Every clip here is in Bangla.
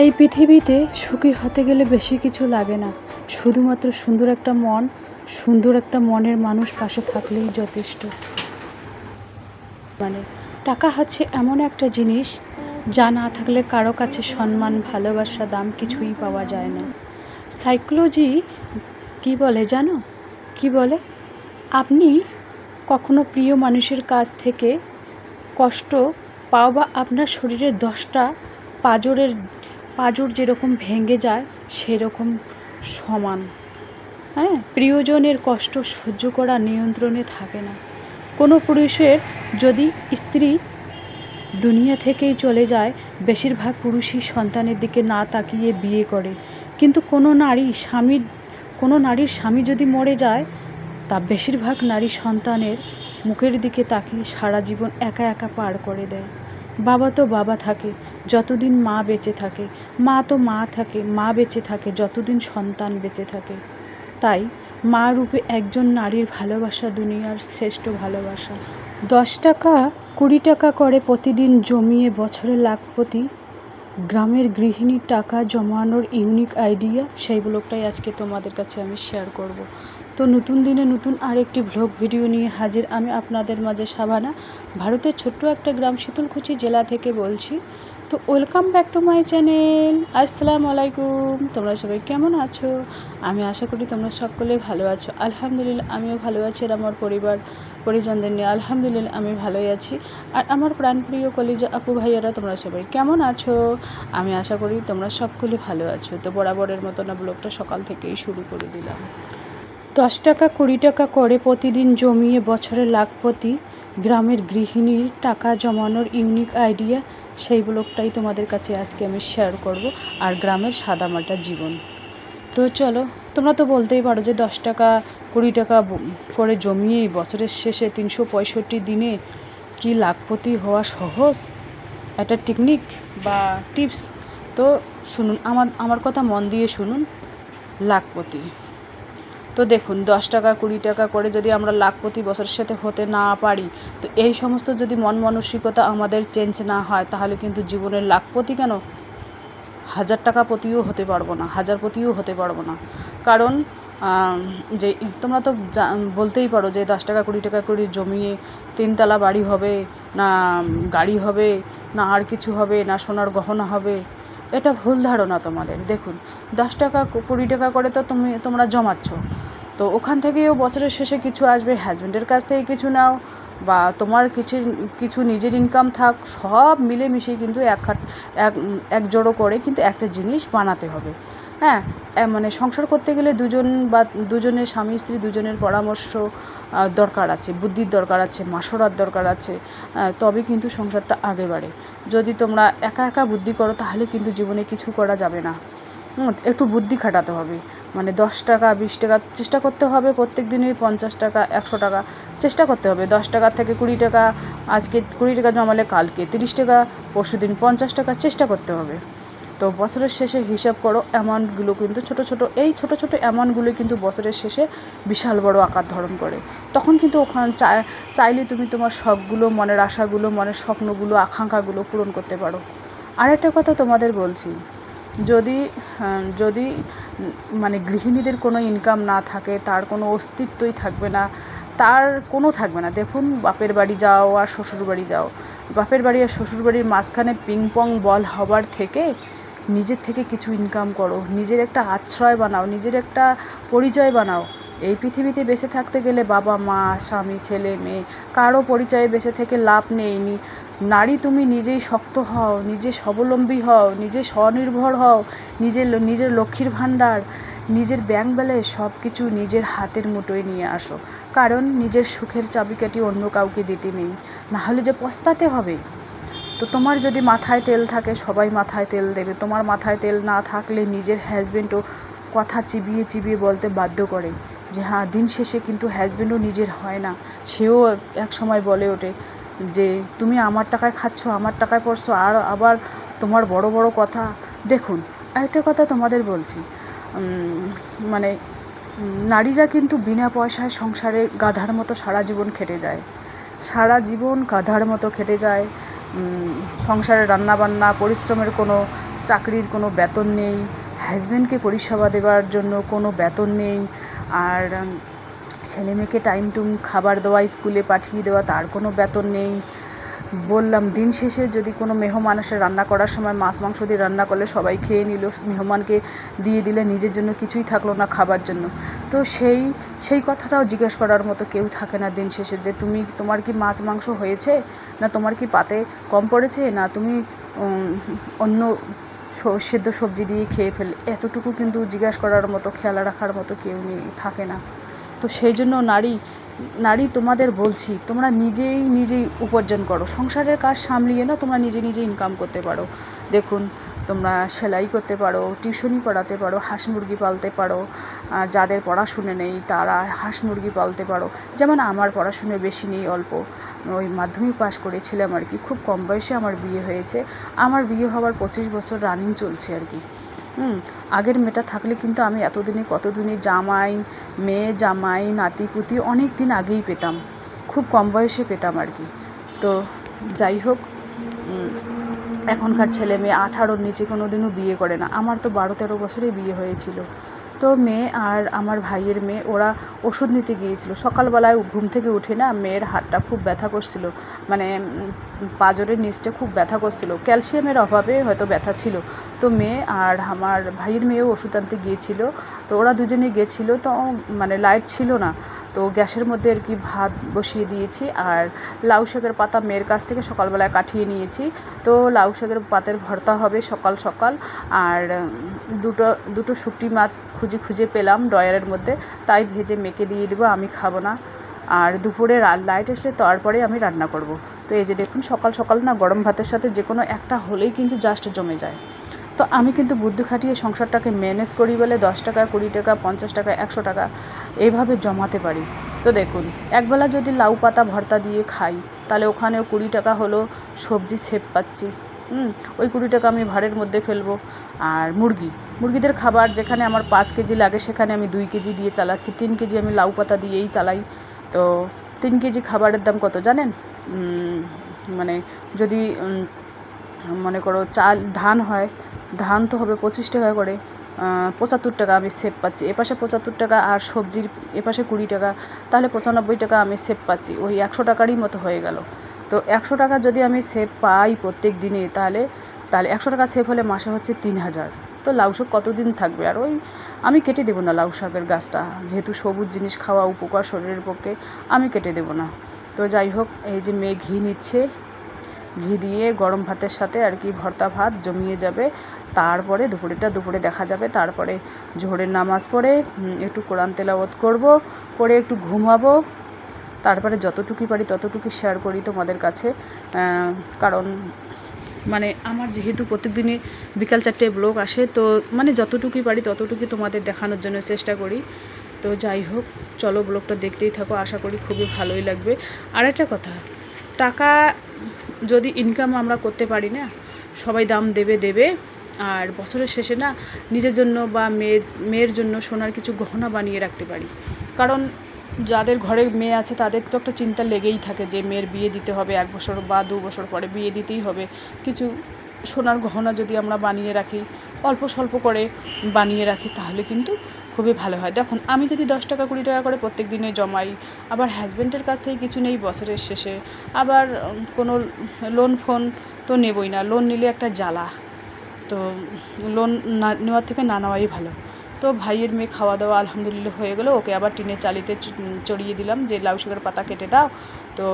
এই পৃথিবীতে সুখী হতে গেলে বেশি কিছু লাগে না। শুধুমাত্র সুন্দর একটা মন, সুন্দর একটা মনের মানুষ পাশে থাকলেই যথেষ্ট। মানে টাকা হচ্ছে এমন একটা জিনিস, যা না থাকলে কারও কাছে সম্মান, ভালোবাসা, দাম কিছুই পাওয়া যায় না। সাইকোলজি কি বলে জানো? কি বলে? আপনি কখনো প্রিয় মানুষের কাছ থেকে কষ্ট পাও বা আপনার শরীরের দশটা পাঁজরের পাঁজর যেরকম ভেঙে যায়, সেরকম সমান। হ্যাঁ? প্রিয়জনের কষ্ট সহ্য করা নিয়ন্ত্রণে থাকে না। কোনো পুরুষের যদি স্ত্রী দুনিয়া থেকেই চলে যায়, বেশিরভাগ পুরুষই সন্তানের দিকে না তাকিয়ে বিয়ে করে। কিন্তু কোনো নারী স্বামীর, কোনো নারীর স্বামী যদি মরে যায়, তা বেশিরভাগ নারী সন্তানের মুখের দিকে তাকিয়ে সারা জীবন একা একা পার করে দেয়। বাবা তো বাবা থাকে যতদিন মা বেঁচে থাকে, মা তো মা থাকে, মা বেঁচে থাকে, যতদিন সন্তান বেঁচে থাকে। তাই মা রূপে একজন নারীর ভালোবাসা দুনিয়ার শ্রেষ্ঠ ভালোবাসা। দশ টাকা, কুড়ি টাকা করে প্রতিদিন জমিয়ে বছরে লাখপতি গ্রামের গৃহিণীর টাকা জমানোর ইউনিক আইডিয়া, সেই ব্লগটাই আজকে তোমাদের কাছে আমি শেয়ার করব। তো নতুন দিনে নতুন আরেকটি ভ্লগ ভিডিও নিয়ে হাজির আমি আপনাদের মাঝে সাবানা ভারতের ছোট্ট একটা গ্রাম শীতলকুচি জেলা থেকে বলছি তো welcome back to my channel. আসসালামু আলাইকুম। তোমরা সবাই কেমন আছো? আমি আশা করি তোমরা সকলে ভালো আছো। আলহামদুলিল্লাহ, আমিও ভালো আছি আর আমার পরিবার, পরিজনদের নিয়ে আলহামদুলিল্লাহ আমি ভালোই আছি। আর আমার প্রাণপ্রিয় কলিজা আপু ভাইয়ারা, তোমরা সবাই কেমন আছো? আমি আশা করি তোমরা সকলে ভালো আছো। তো বরাবরের মতো না, ব্লগটা সকাল থেকেই শুরু করে দিলাম। দশ টাকা কুড়ি টাকা করে প্রতিদিন জমিয়ে বছরে লাখপতি গ্রামের গৃহিণীর টাকা জমানোর ইউনিক আইডিয়া সেই ব্লগটাই তোমাদের কাছে আজকে আমি শেয়ার করব আর গ্রামের সাদামাটা জীবন। তো চলো, তোমরা তো বলতেই পারো যে দশ টাকা, কুড়ি টাকা করে জমিয়ে বছরের শেষে তিনশো পঁয়ষট্টি দিনে কি লাখপতি হওয়া সহজ? একটা টেকনিক বা টিপস তো শুনুন, আমার আমার কথা মন দিয়ে শুনুন। লাখপতি। তো দেখুন, দশ টাকা, কুড়ি টাকা করে যদি আমরা লাখপতি বছরের সাথে হতে না পারি, তো এই সমস্ত যদি মন মানসিকতা আমাদের চেঞ্জ না হয়, তাহলে কিন্তু জীবনের লাখপতি কেন? হাজার টাকা প্রতিও হতে পারব না, হাজার প্রতিও হতে পারব না। কারণ যে, তোমরা তো বলতেই পারো যে, দশ টাকা, কুড়ি টাকা করে জমিয়ে তিনতলা বাড়ি হবে, না গাড়ি হবে, না আর কিছু হবে, না সোনার গহনা হবে, এটা ভুল ধারণা তোমাদের। দেখুন, দশ টাকা, কুড়ি টাকা করে তো তুমি, তোমরা জমাচ্ছ। তো ওখান থেকেও বছরের শেষে কিছু আসবে হাজব্যান্ডের কাছ থেকে কিছু নাও, বা তোমার কিছু কিছু নিজের ইনকাম থাক, সব মিলেমিশে কিন্তু এক হাট এক এক জোড়ো করে কিন্তু একটা জিনিস বানাতে হবে। হ্যাঁ মানে সংসার করতে গেলে দুজন বা দুজনের স্বামী, স্ত্রী দুজনের পরামর্শ দরকার আছে, বুদ্ধির দরকার আছে মাসরার দরকার আছে তবে কিন্তু সংসারটা আগে বাড়ে। যদি তোমরা একা একা বুদ্ধি করো তাহলে কিন্তু জীবনে কিছু করা যাবে না। একটু বুদ্ধি খাটাতে হবে। মানে দশ টাকা, বিশ টাকা চেষ্টা করতে হবে প্রত্যেক দিনই পঞ্চাশ টাকা, একশো টাকা চেষ্টা করতে হবে। দশ টাকার থেকে কুড়ি টাকা, আজকে কুড়ি টাকা জমালে কালকে তিরিশ টাকা, পরশু দিন পঞ্চাশ টাকা চেষ্টা করতে হবে। তো বছরের শেষে হিসাব করো অ্যামাউন্টগুলো কিন্তু ছোট ছোট, এই ছোট ছোট অ্যামাউন্টগুলো কিন্তু বছরের শেষে বিশাল বড় আকার ধারণ করে। তখন কিন্তু ওখানে চাই চাইলে তুমি তোমার শখগুলো, মনের আশাগুলো, মনের স্বপ্নগুলো, আকাঙ্ক্ষাগুলো পূরণ করতে পারো। আরেকটা কথা তোমাদের বলছি যদি যদি মানে গৃহিণীদের কোনো ইনকাম না থাকে, তার কোনো অস্তিত্বই থাকবে না, তার কোনো থাকবে না। দেখুন, বাপের বাড়ি যাও আর শ্বশুর বাড়ি যাও। বাপের বাড়ি আর শ্বশুর বাড়ির মাঝখানে পিং পং বল হবার থেকে নিজের থেকে কিছু ইনকাম করো। নিজের একটা আশ্রয় বানাও, নিজের একটা পরিচয় বানাও। এই পৃথিবীতে বেঁচে থাকতে গেলে বাবা, মা, স্বামী, ছেলে, মেয়ে, কারও পরিচয়ে বেঁচে থেকে লাভ নেই নি। নারী তুমি নিজেই শক্ত হও, নিজে স্বাবলম্বী হও, নিজে স্বনির্ভর হও নিজের নিজের লক্ষ্মীর ভাণ্ডার, নিজের ব্যাংক ব্যালেন্স সব কিছু নিজের হাতের মুঠোয় নিয়ে আসো। কারণ নিজের সুখের চাবিকাঠি অন্য কাউকে দিতে নেই। নাহলে যে পস্তাতে হবে। তো তোমার যদি মাথায় তেল থাকে, সবাই মাথায় তেল দেবে। তোমার মাথায় তেল না থাকলে নিজের হাজব্যান্ডও কথা চিবিয়ে চিবিয়ে বলতে বাধ্য করে। যে হ্যাঁ দিন শেষে কিন্তু হাজব্যান্ডও নিজের হয় না। সেও এক সময় বলে ওঠে যে, তুমি আমার টাকায় খাচ্ছ, আমার টাকায় পড়ছো, আর আবার তোমার বড় বড় কথা। দেখুন, আরেকটা কথা তোমাদের বলছি। মানে নারীরা কিন্তু বিনা পয়সায় সংসারে গাধার মতো সারা জীবন খেটে যায়। সারা জীবন গাধার মতো খেটে যায়। সংসারে রান্নাবান্না, পরিশ্রমের কোনো চাকরির কোনো বেতন নেই। হাজব্যান্ডকে পরিষেবা দেওয়ার জন্য কোনো বেতন নেই। আর ছেলে মেয়েকে টাইম টুম খাবার দেওয়া, স্কুলে পাঠিয়ে দেওয়া, তার কোনো বেতন নেই। বললাম, দিন শেষে যদি কোনো মেহমান আসে রান্না করার সময়, মাছ, মাংস দিয়ে রান্না করলে সবাই খেয়ে নিল। মেহমানকে দিয়ে দিলে নিজের জন্য কিছুই থাকল না খাবার জন্য। তো সেই সেই কথাটাও জিজ্ঞেস করার মতো কেউ থাকে না দিন শেষে যে, তুমি, তোমার কি মাছ, মাংস হয়েছে? না তোমার কি পাতে কম পড়েছে? না তুমি অন্য সেদ্ধ সবজি দিয়ে খেয়ে ফেলে। এতটুকু কিন্তু জিজ্ঞাসা করার মতো, খেয়াল রাখার মতো কেউ নেই, থাকে না। তো সেই জন্য নারী নারী তোমাদের বলছি, তোমরা নিজেই নিজেই উপার্জন করো। সংসারের কাজ সামলিয়ে না তোমরা নিজে নিজে ইনকাম করতে পারো। দেখুন তোমরা সেলাই করতে পারো, টিউশনি করাতে পারো, হাঁস মুরগি পালতে পারো যাদের পড়াশুনে নেই তারা হাঁস মুরগি পালতে পারো। যেমন আমার পড়াশুনে বেশি নেই, অল্প। ওই মাধ্যমিক পাশ করেছিলাম আর কি, খুব কম বয়সে আমার বিয়ে হয়েছে। আমার বিয়ে হওয়ার পঁচিশ বছর রানিং চলছে আর কি। হুম, আগের মেয়েটা থাকলে কিন্তু আমি এতদিনে কতদিনে জামাই, মেয়ে, জামাই, নাতি, পুতি অনেক দিন আগেই পেতাম। খুব কম বয়সে পেতাম আর কি। তো যাই হোক এখনকার ছেলে মেয়ে আঠারোর নিচে কোনো দিনও বিয়ে করে না। আমার তো বারো তেরো বছরেই বিয়ে হয়েছিল। তো মেয়ে আর আমার ভাইয়ের মেয়ে, ওরা ওষুধ নিতে গিয়েছিল। সকালবেলায় ঘুম থেকে উঠে না মেয়ের হাতটা খুব ব্যথা করছিল। মানে পাজরের নিচটা খুব ব্যথা করছিল। ক্যালসিয়ামের অভাবে হয়তো ব্যথা ছিল। তো মেয়ে আর আমার ভাইয়ের মেয়েও ওষুধ আনতে গিয়েছিল। তো ওরা দুজনে গেছিল, তো মানে লাইট ছিল না। তো গ্যাসের মধ্যে আর কি ভাত বসিয়ে দিয়েছি আর লাউ শাকের পাতা মেয়ের কাছ থেকে সকালবেলায় কাটিয়ে নিয়েছি। তো লাউ শাকের পাতের ভর্তা হবে সকাল সকাল। আর দুটো দুটো শুকটি মাছ খুঁজে খুঁজে পেলাম ডয়ারের মধ্যে। তাই ভেজে মেখে দিয়ে দেবো, আমি খাব না। আর দুপুরে লাইট আসলে তারপরে আমি রান্না করব। তো এই যে দেখুন, সকাল সকাল না গরম ভাতের সাথে যে কোনো একটা হলেই কিন্তু জাস্ট জমে যায়। তো আমি কিন্তু বুদ্ধি খাটিয়ে সংসারটাকে ম্যানেজ করি বলে দশ টাকা, কুড়ি টাকা, পঞ্চাশ টাকা, একশো টাকা এইভাবে জমাতে পারি। তো দেখুন, একবেলা যদি লাউ পাতা ভর্তা দিয়ে খাই, তাহলে ওখানেও কুড়ি টাকা হলো সবজি সেভ পাচ্ছি। হুম, ওই কুড়ি টাকা আমি ভাড়ের মধ্যে ফেলব। আর মুরগি, মুরগিদের খাবার যেখানে আমার পাঁচ কেজি লাগে, সেখানে আমি দুই কেজি দিয়ে চালাচ্ছি। তিন কেজি আমি লাউ পাতা দিয়েই চালাই। তো তিন কেজি খাবারের দাম কত জানেন? মানে যদি মনে করো চাল, ধান হয়, ধান তো হবে পঁচিশ টাকা করে পঁচাত্তর টাকা আমি সেভ পাচ্ছি। এপাশে পঁচাত্তর টাকা আর সবজির, এপাশে কুড়ি টাকা, তাহলে পঁচানব্বই টাকা আমি সেভ পাচ্ছি। ওই একশো টাকারই মতো হয়ে গেল। তো একশো টাকা যদি আমি সেভ পাই প্রত্যেক দিনে, তাহলে তাহলে একশো টাকা সেভ হলে মাসে হচ্ছে তিন হাজার। তো লাউ শাক কতদিন থাকবে? আর ওই, আমি কেটে দেবো না লাউ শাকের গাছটা। যেহেতু সবুজ জিনিস খাওয়া উপকার শরীরের পক্ষে, আমি কেটে দেবো না। তো যাই হোক, এই যে মেয়ে ঘি নিচ্ছে, ঘি দিয়ে গরম ভাতের সাথে আর কি ভর্তা ভাত জমিয়ে যাবে। তারপরে দুপুরেটা দুপুরে দেখা যাবে। তারপরে জোহরের নামাজ পড়ে একটু কোরআন তেলাওয়াত করব, করে একটু ঘুমাবো। তারপরে যতটুকুই পারি ততটুকু শেয়ার করি তোমাদের কাছে। কারণ মানে আমার যেহেতু প্রত্যেকদিনে বিকাল চারটে ব্লগ আসে, তো মানে যতটুকুই পারি ততটুকুই তোমাদের দেখানোর জন্য চেষ্টা করি। তো যাই হোক, চলো ব্লগটা দেখতেই থাকো, আশা করি খুবই ভালোই লাগবে। আর একটা কথা, টাকা যদি ইনকাম আমরা করতে পারি না, সবাই দাম দেবে দেবে। আর বছরের শেষে না নিজের জন্য বা মেয়ের মেয়ের জন্য সোনার কিছু গহনা বানিয়ে রাখতে পারি। কারণ যাদের ঘরে মেয়ে আছে, তাদের তো একটা চিন্তা লেগেই থাকে যে মেয়ের বিয়ে দিতে হবে এক বছর বা দু বছর পরে বিয়ে দিতেই হবে। কিছু সোনার গহনা যদি আমরা বানিয়ে রাখি, অল্প স্বল্প করে বানিয়ে রাখি, তাহলে কিন্তু খুবই ভালো হয়। দেখুন, আমি যদি দশ টাকা কুড়ি টাকা করে প্রত্যেক দিনে জমাই, আবার হাজব্যান্ডের কাছ থেকে কিছু নেই বছরের শেষে, আবার কোনো লোন ফোন তো নেবই না। লোন নিলে একটা জ্বালা। তো লোন না নেওয়ার থেকে না নেওয়াই ভালো। তো ভাইয়ের মেয়ে খাওয়া দাওয়া আলহামদুলিল্লাহ হয়ে গেলো। ওকে আবার টিনের চালিতে চড়িয়ে দিলাম যে, লাউ শাকের পাতা কেটে দাও, তো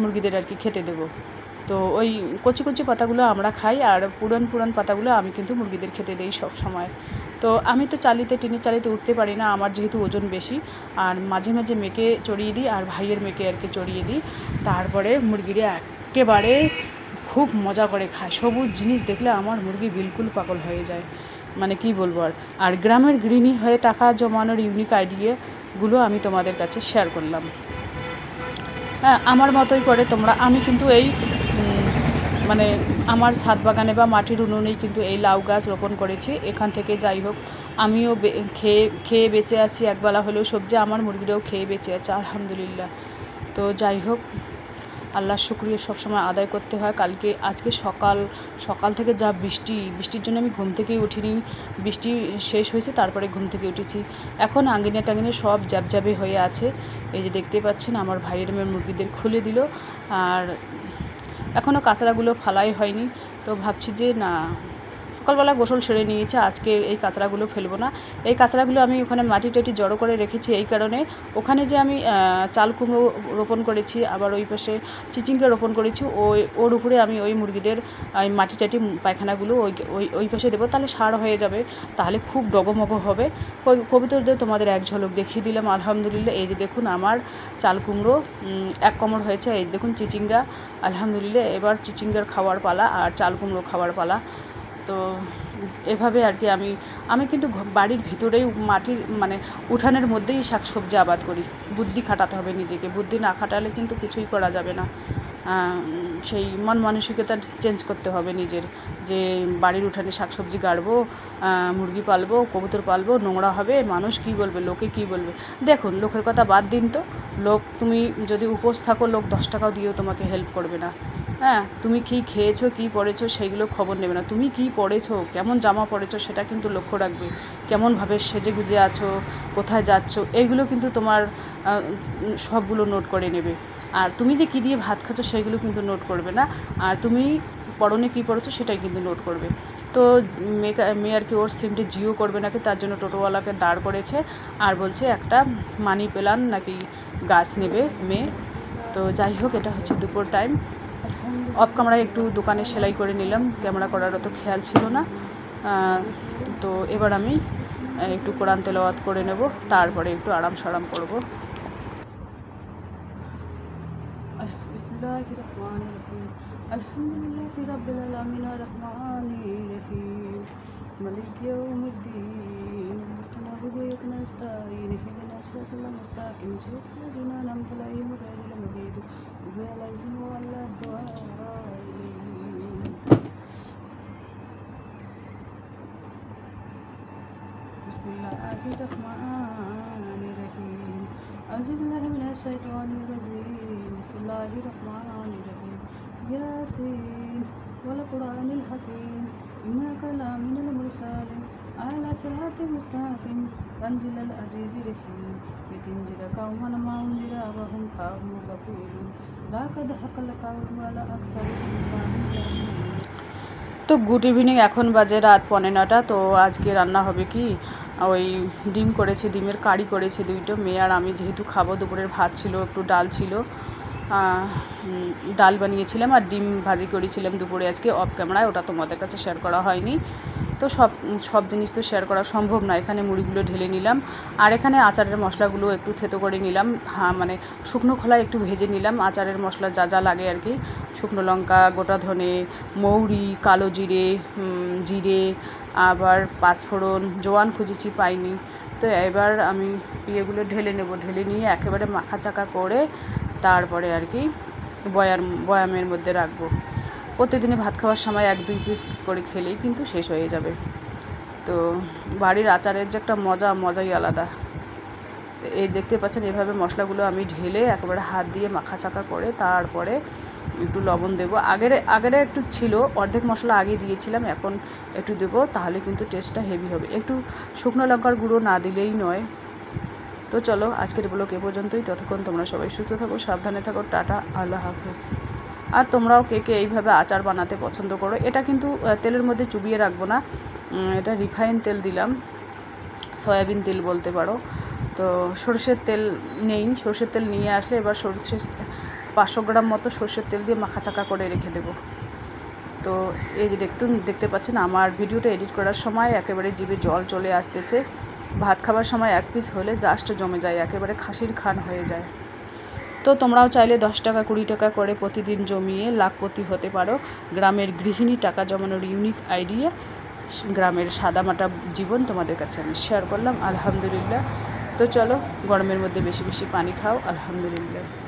মুরগিদের আর কি খেতে দেবো। তো ওই কচি কচি পাতাগুলো আমরা খাই আর পুরান পুরান পাতাগুলো আমি কিন্তু মুরগিদের খেতে দিই সব সময়। তো আমি তো চালিতে, টিনের চালিতে উঠতে পারি না, আমার যেহেতু ওজন বেশি, আর মাঝে মাঝে মেয়েকে চড়িয়ে দিই আর ভাইয়ের মেয়েকে আর কি চড়িয়ে দিই। তারপরে মুরগিরা একেবারে খুব মজা করে খায়। সবুজ জিনিস দেখলে আমার মুরগি বিলকুল পাগল হয়ে যায়। মানে কি বলব আর? আর গ্রামের গৃহিণী হয়ে টাকা জমানোর ইউনিক আইডিয়াগুলো আমি তোমাদের কাছে শেয়ার করলাম। হ্যাঁ আমার মতোই করে তোমরা, আমি কিন্তু এই মানে আমার ছাদ বাগানে বা মাটির উনুনেই কিন্তু এই লাউ গাছ রোপণ করেছি। এখান থেকে যাই হোক, আমিও খেয়ে খেয়ে বেঁচে আছি। একবেলা হলেও সবজি আমার মুরগিরাও খেয়ে বেঁচে আছে, আলহামদুলিল্লাহ। তো যাই হোক আল্লাহর শুক্রিয়া সবসময় আদায় করতে হয়। কালকে, আজকে সকাল সকাল থেকে যা বৃষ্টি, বৃষ্টির জন্য আমি ঘুম থেকেই উঠিনি। বৃষ্টি শেষ হয়েছে, তারপরে ঘুম থেকে উঠেছি। এখন আঙ্গিনা টাঙ্গিনে সব জ্যাবজাবে হয়ে আছে। এই যে দেখতে পাচ্ছেন, আমার ভাইয়ের মেয়ের মুরগিদের খুলে দিল। আর এখনও কাঁচড়াগুলো ফালাই হয়নি। তো ভাবছি যে না সকালবেলা গোসল সেরে নিয়েছে, আজকে এই কাঁচড়াগুলো ফেলব না। এই কাঁচড়াগুলো আমি ওখানে মাটি টাটি জড়ো করে রেখেছি এই কারণে। ওখানে যে আমি চাল কুমড়ো রোপণ করেছি, আবার ওই পাশে চিচিঙ্গা রোপণ করেছি, ওই, ওর উপরে আমি ওই মুরগিদের মাটি টাটি পায়খানাগুলো ওই ওই ওই পাশে দেবো, তাহলে সার হয়ে যাবে, তাহলে খুব ডগমগ হবে। কবি- কবিতাদের তোমাদের এক ঝলক দেখিয়ে দিলাম, আলহামদুলিল্লাহ। এই যে দেখুন আমার চাল কুমড়ো এক কমর হয়েছে, এই দেখুন চিচিঙ্গা, আলহামদুলিল্লাহ। এবার চিচিঙ্গার খাওয়ার পালা আর চাল কুমড়ো খাওয়ার পালা। তো এভাবে আর কি আমি আমি কিন্তু বাড়ির ভিতরেই মাটির মানে উঠানের মধ্যেই শাকসবজি আবাদ করি। বুদ্ধি খাটাতে হবে নিজেকে। বুদ্ধি না খাটালে কিন্তু কিছুই করা যাবে না। সেই মন মানসিকতা চেঞ্জ করতে হবে নিজের। যে বাড়ির উঠানে শাকসবজি গাড়বো মুরগি পালবো, কবুতর পালবো, নোংরা হবে, মানুষ কী বলবে, লোকে কী বলবে? দেখুন, লোকের কথা বাদ দিন তো। লোক, তুমি যদি উপোস থাকো, লোক দশ টাকাও দিয়েও তোমাকে হেল্প করবে না। হ্যাঁ তুমি কী খেয়েছো, কী পরেছো সেইগুলো খবর নেবে না। তুমি কী পরেছো কেমন জামা পরেছো সেটা কিন্তু লক্ষ্য রাখবে। কেমনভাবে সেজে গুজে আছো, কোথায় যাচ্ছো, এইগুলো কিন্তু তোমার সবগুলো নোট করে নেবে। আর তুমি যে কী দিয়ে ভাত খাচ্ছ সেইগুলো কিন্তু নোট করবে না। আর তুমি পরনে কী পরেছো সেটাই কিন্তু নোট করবে। তো মেয়ে আর কি ওর সিমটি জিও করবে নাকি, তার জন্য টোটোওয়ালাকে দাঁড় করেছে আর বলছে একটা মানি প্ল্যান নাকি গাছ নেবে মেয়ে। তো যাই হোক, এটা হচ্ছে দুপুর টাইম অফ ক্যামেরায় একটু দোকানে সেলাই করে নিলাম। ক্যামেরা করার অত খেয়াল ছিল না। তো এবার আমি একটু কোরআন তেলাওয়াত করে নেব। তারপরে একটু আরাম সারাম করব। রহমানির রহিম মালিক ইয়াউমিদ্দিন। নাবুদু ಗೋಯೋಕನ ಅಷ್ಟ ಏನು ಹೇಗೆ ನಾಚಿರೋದಿಲ್ಲ ಮಸ್ತ ಕಿಂಚಿತ್ತಿಲ್ಲ ದಿನ ನಮ್ಮ ತಲಾಯಿ ಮುಗಿಯೋದಿಲ್ಲ ಮುಗಿಯಿತು ಬೆಳಗಿನೂ ಅಲ್ಲ بسم الله الرحمن الرحيم أعوذ بالله من الشيطان الرجيم بسم الله الرحمن الرحيم ياسين والقرآن الحكيم إنك لمن المرسلين على صراط مستقيم تنزيل العزيز الرحيم لتنذر قوما ما أنذر وهم قوم غافلون لقد حق القول على أكثرهم فهم لا يؤمنون তো গুড ইভিনিং এখন বাজে রাত পনেরো নটা তো আজকে রান্না হবে কি ওই ডিম করেছি ডিমের কারি করেছি দুইটো মেয়ে আর আমি যেহেতু খাবো দুপুরের ভাত ছিল একটু ডাল ছিল আহ, উম, ডাল বানিয়েছিলাম আর ডিম ভাজি করেছিলাম দুপুরে আজকে অফ ক্যামেরায় ওটা তোমাদের কাছে শেয়ার করা হয়নি তো সব সব জিনিস তো শেয়ার করা সম্ভব না। এখানে মুড়িগুলো ঢেলে নিলাম। আর এখানে আচারের মশলাগুলো একটু থেতো করে নিলাম। হ্যাঁ মানে শুকনো খোলায় একটু ভেজে নিলাম। আচারের মশলা যা যা লাগে আর কি। শুকনো লঙ্কা, গোটা ধনে, মৌরি, কালো জিরে জিরে, আবার পাঁচফোড়ন, জোয়ান খুঁজেছি পাইনি। তো এবার আমি ইয়েগুলো ঢেলে নেব। ঢেলে নিয়ে একেবারে মাখা চাকা করে তারপরে আর কি বয়ার বয়ামের মধ্যে রাখব। প্রতিদিনই ভাত খাওয়ার সময় এক দুই পিস করে খেলেই কিন্তু শেষ হয়ে যাবে। তো বাড়ির আচারের যে একটা মজা, মজাই আলাদা। তো এই দেখতে পাচ্ছেন, এভাবে মশলাগুলো আমি ঢেলে একেবারে হাত দিয়ে মাখা চাকা করে তারপরে একটু লবণ দেবো। আগের, আগেরে একটু ছিল, অর্ধেক মশলা আগে দিয়েছিলাম, এখন একটু দেবো, তাহলে কিন্তু টেস্টটা হেভি হবে। একটু শুকনো লঙ্কার গুঁড়ো না দিলেই নয়। তো চলো, আজকের ব্লগ এ পর্যন্তই। ততক্ষণ তোমরা সবাই সুস্থ থাকো, সাবধানে থাকো, টাটা, আল্লাহ হাফেজ। আর তোমরাও কে কে এইভাবে আচার বানাতে পছন্দ করো, এটা কিন্তু তেলের মধ্যে চুবিয়ে রাখব না। এটা রিফাইন তেল দিলাম, সয়াবিন তেল বলতে পারো। তো সরষের তেল নেই, সরষের তেল নিয়ে আসলে এবার সরষে, পাঁচশো গ্রাম মতো সরষের তেল দিয়ে মাখা চাকা করে রেখে দেবো। তো এই যে দেখতুন, দেখতে পাচ্ছেন আমার ভিডিওটা এডিট করার সময় একেবারে জিভে জল চলে আসতেছে। ভাত খাবার সময় এক পিস হলে জাস্ট জমে যায়, একেবারে খাসির খান হয়ে যায়। তো তোমরাও চাইলে দশ টাকা, কুড়ি টাকা করে প্রতিদিন জমিয়ে লাখপতি হতে পারো। গ্রামের গৃহিণী টাকা জমানোর ইউনিক আইডিয়া গ্রামের সাদামাটা জীবন তোমাদের কাছে আমি শেয়ার করলাম। আলহামদুলিল্লাহ। তো চলো, গরমের মধ্যে বেশি বেশি পানি খাও। আলহামদুলিল্লাহ।